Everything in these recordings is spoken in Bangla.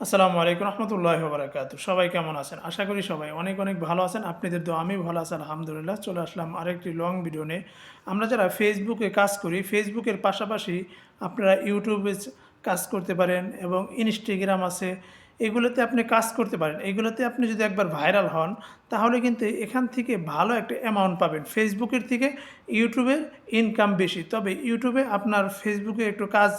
আসসালামু আলাইকুম রহমতুল্লাহ বারাকাত সবাই কেমন আছেন? আশা করি সবাই অনেক অনেক ভালো আছেন। আপনাদের তো আমি ভালো আছি, আলহামদুলিল্লাহ। চলে আসলাম আরেকটি লং ভিডিও নিয়ে। আমরা যারা ফেসবুকে কাজ করি ফেসবুকের পাশাপাশি আপনারা ইউটিউবে কাজ করতে পারেন এবং ইনস্টাগ্রাম আছে। এগুলোতে আপনি কাজ করতে পারেন। এগুলোতে আপনি যদি একবার ভাইরাল হন, তাহলে কিন্তু এখান থেকে ভালো একটা অ্যামাউন্ট পাবেন। ফেসবুকের থেকে ইউটিউবের ইনকাম বেশি। তবে ইউটিউবে আপনার ফেসবুকে একটু কাজ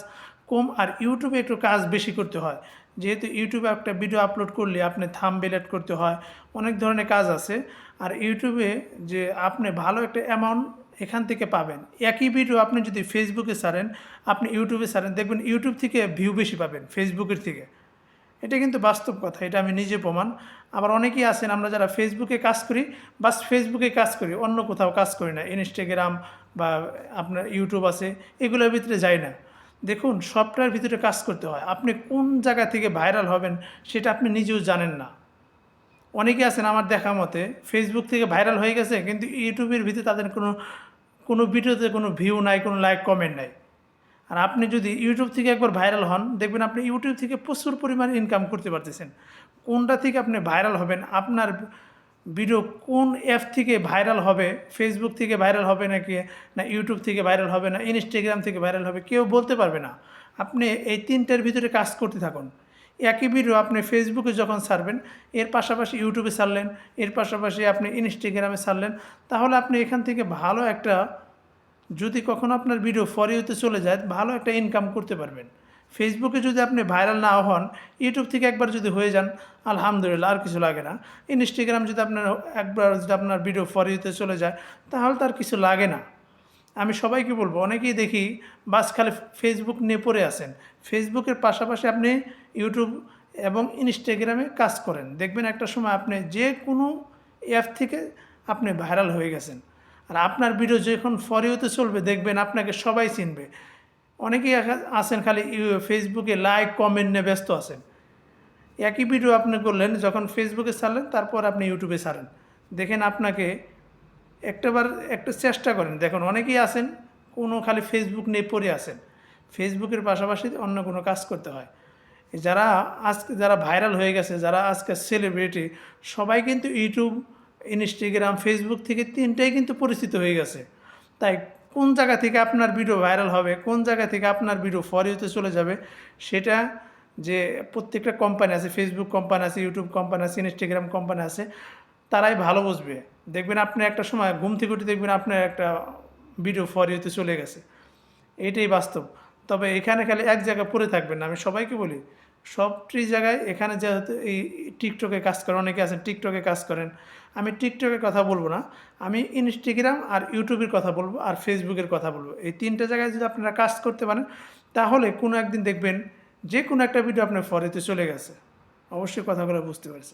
কম আর ইউটিউবে একটু কাজ বেশি করতে হয়। যেহেতু ইউটিউবে একটা ভিডিও আপলোড করলে আপনি থাম বেলেট করতে হয়, অনেক ধরনের কাজ আছে। আর ইউটিউবে যে আপনি ভালো একটা অ্যামাউন্ট এখান থেকে পাবেন। একই ভিডিও আপনি যদি ফেসবুকে সারেন আপনি ইউটিউবে সারেন দেখবেন ইউটিউব থেকে ভিউ বেশি পাবেন ফেসবুকের থেকে। এটা কিন্তু বাস্তব কথা, এটা আমি নিজে প্রমাণ। আবার অনেকেই আছেন, আমরা যারা ফেসবুকে কাজ করি, বাস ফেসবুকে কাজ করি, অন্য কোথাও কাজ করি না। ইনস্টাগ্রাম বা আপনার ইউটিউব আছে, এগুলোর ভিতরে যাই না। দেখুন সবটার ভিতরে কাজ করতে হয়। আপনি কোন জায়গা থেকে ভাইরাল হবেন সেটা আপনি নিজেও জানেন না। অনেকে আছেন আমার দেখা মতে ফেসবুক থেকে ভাইরাল হয়ে গেছে, কিন্তু ইউটিউবের ভিতরে তাদের কোনো কোনো ভিডিওতে কোনো ভিউ নাই, কোনো লাইক কমেন্ট নাই। আর আপনি যদি ইউটিউব থেকে একবার ভাইরাল হন, দেখবেন আপনি ইউটিউব থেকে প্রচুর পরিমাণে ইনকাম করতে পারতেছেন। কোনটা থেকে আপনি ভাইরাল হবেন, আপনার ভিডিও কোন অ্যাপ থেকে ভাইরাল হবে ফেসবুক থেকে ভাইরাল হবে নাকি, না ইউটিউব থেকে ভাইরাল হবে, না ইনস্টাগ্রাম থেকে ভাইরাল হবে, কেউ বলতে পারবে না। আপনি এই তিনটার ভিতরে কাজ করতে থাকুন। একই ভিডিও আপনি ফেসবুকে যখন ছাড়বেন, এর পাশাপাশি ইউটিউবে ছাড়লেন, এর পাশাপাশি আপনি ইনস্টাগ্রামে ছাড়লেন, তাহলে আপনি এখান থেকে ভালো একটা, যদি কখনো আপনার ভিডিও ফর ইউতে চলে যায়, ভালো একটা ইনকাম করতে পারবেন। ফেসবুকে যদি আপনি ভাইরাল না হন, ইউটিউব থেকে একবার যদি হয়ে যান, আলহামদুলিল্লাহ, আর কিছু লাগে না। ইনস্টাগ্রাম যদি আপনার একবার যদি আপনার ভিডিও ফর ইউতে চলে যায়, তাহলে তার কিছু লাগে না। আমি সবাইকে বলব, অনেকেই দেখি বাস খালি ফেসবুক নিয়ে পড়ে আছেন। ফেসবুকের পাশাপাশি আপনি ইউটিউব এবং ইনস্টাগ্রামে কাজ করেন। দেখবেন একটা সময় আপনি যে কোনো অ্যাপ থেকে আপনি ভাইরাল হয়ে গেছেন। আর আপনার ভিডিও যখন ফরিওতে চলবে, দেখবেন আপনাকে সবাই চিনবে। অনেকেই আছেন খালি ফেসবুকে লাইক কমেন্ট নিয়ে ব্যস্ত আছেন। একই ভিডিও আপনি করলেন, যখন ফেসবুকে ছাড়লেন, তারপর আপনি ইউটিউবে ছাড়েন। দেখেন আপনাকে একটাবার একটা চেষ্টা করেন। দেখুন, অনেকেই আছেন, কোনো খালি ফেসবুক নিয়ে পড়ে আছেন। ফেসবুকের পাশাপাশি অন্য কোনো কাজ করতে হয়। যারা আজকে, যারা ভাইরাল হয়ে গেছে, যারা আজকে সেলিব্রিটি সবাই কিন্তু ইউটিউব ইনস্টাগ্রাম ফেসবুক থেকে তিনটাই কিন্তু পরিচিত হয়ে গেছে। তাই কোন জায়গা থেকে আপনার ভিডিও ভাইরাল হবে, কোন জায়গা থেকে আপনার ভিডিও ফরিওতে চলে যাবে, সেটা যে প্রত্যেকটা কোম্পানি আছে ফেসবুক কোম্পানি আছে ইউটিউব কোম্পানি আছে ইনস্টাগ্রাম কোম্পানি আছে, তারাই ভালো বুঝবে। দেখবেন আপনি একটা সময় ঘুম থেকে উঠে দেখবেন আপনার একটা ভিডিও ফরিওতে চলে গেছে। এটাই বাস্তব। তবে এখানে খালি এক জায়গায় পড়ে থাকবেন না, আমি সবাইকে বলি সবটি জায়গায় এখানে যেহেতু এই টিকটকে কাজ করেন অনেকে আছেন টিকটকে কাজ করেন, আমি টিকটকের কথা বলব না, আমি ইনস্টাগ্রাম আর ইউটিউবের কথা বলব আর ফেসবুকের কথা বলব। এই তিনটা জায়গায় যদি আপনারা কাজ করতে পারেন, তাহলে কোনো একদিন দেখবেন যে কোনো একটা ভিডিও আপনার ফরেতে চলে গেছে। অবশ্যই কথাগুলো বুঝতে পারছেন।